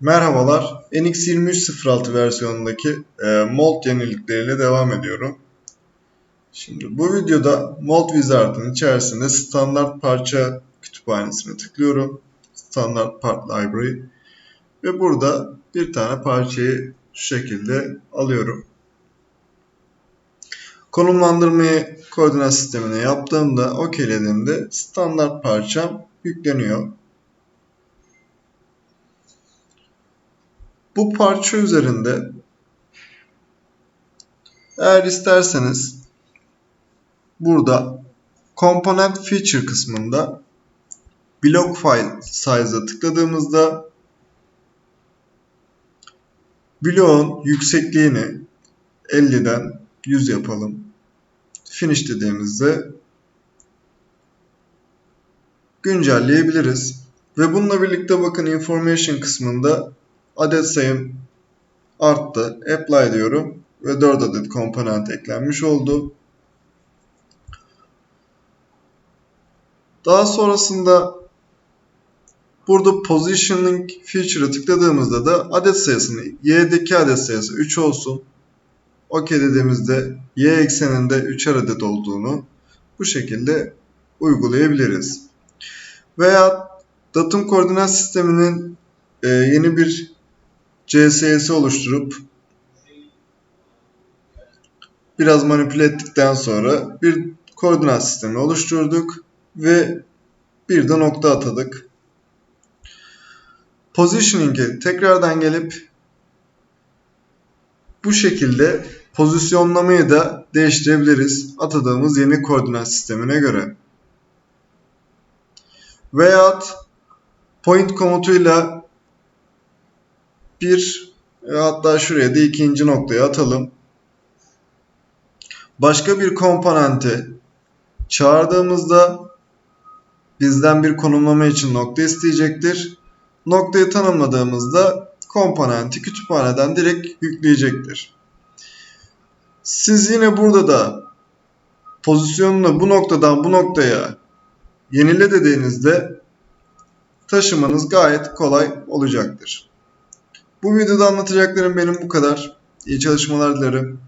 Merhabalar, NX2306 versiyonundaki e, Mold yenilikleriyle devam ediyorum. Şimdi bu videoda Mold Wizard'ın içerisinde standart parça kütüphanesine tıklıyorum. Standart Part Library. Ve burada bir tane parçayı şu şekilde alıyorum. Konumlandırmayı koordinat sistemine yaptığımda, okeylediğimde standart parçam yükleniyor. Bu parça üzerinde eğer isterseniz burada Component Feature kısmında Block File Size'a tıkladığımızda bloğun yüksekliğini 50'den 100 yapalım. Finish dediğimizde güncelleyebiliriz. Ve bununla birlikte bakın Information kısmında adet sayım arttı. Apply diyorum ve 4 adet komponent eklenmiş oldu. Daha sonrasında burada Positioning Feature'a tıkladığımızda da adet sayısını Y'deki adet sayısı 3 olsun. OK dediğimizde Y ekseninde 3'er adet olduğunu bu şekilde uygulayabiliriz. Veya datum koordinat sisteminin e, yeni bir CSS oluşturup biraz manipüle ettikten sonra bir koordinat sistemi oluşturduk ve bir de nokta atadık. Positioning'e tekrardan gelip bu şekilde pozisyonlamayı da değiştirebiliriz atadığımız yeni koordinat sistemine göre. Veyahut point komutuyla bir e, hatta şuraya da ikinci noktayı atalım. Başka bir komponenti çağırdığımızda bizden bir konumlama için nokta isteyecektir. Noktayı tanımladığımızda komponenti kütüphaneden direkt yükleyecektir. Siz yine burada da pozisyonunu bu noktadan bu noktaya yenile dediğinizde taşımanız gayet kolay olacaktır. Bu videoda anlatacaklarım benim bu kadar. İyi çalışmalar dilerim.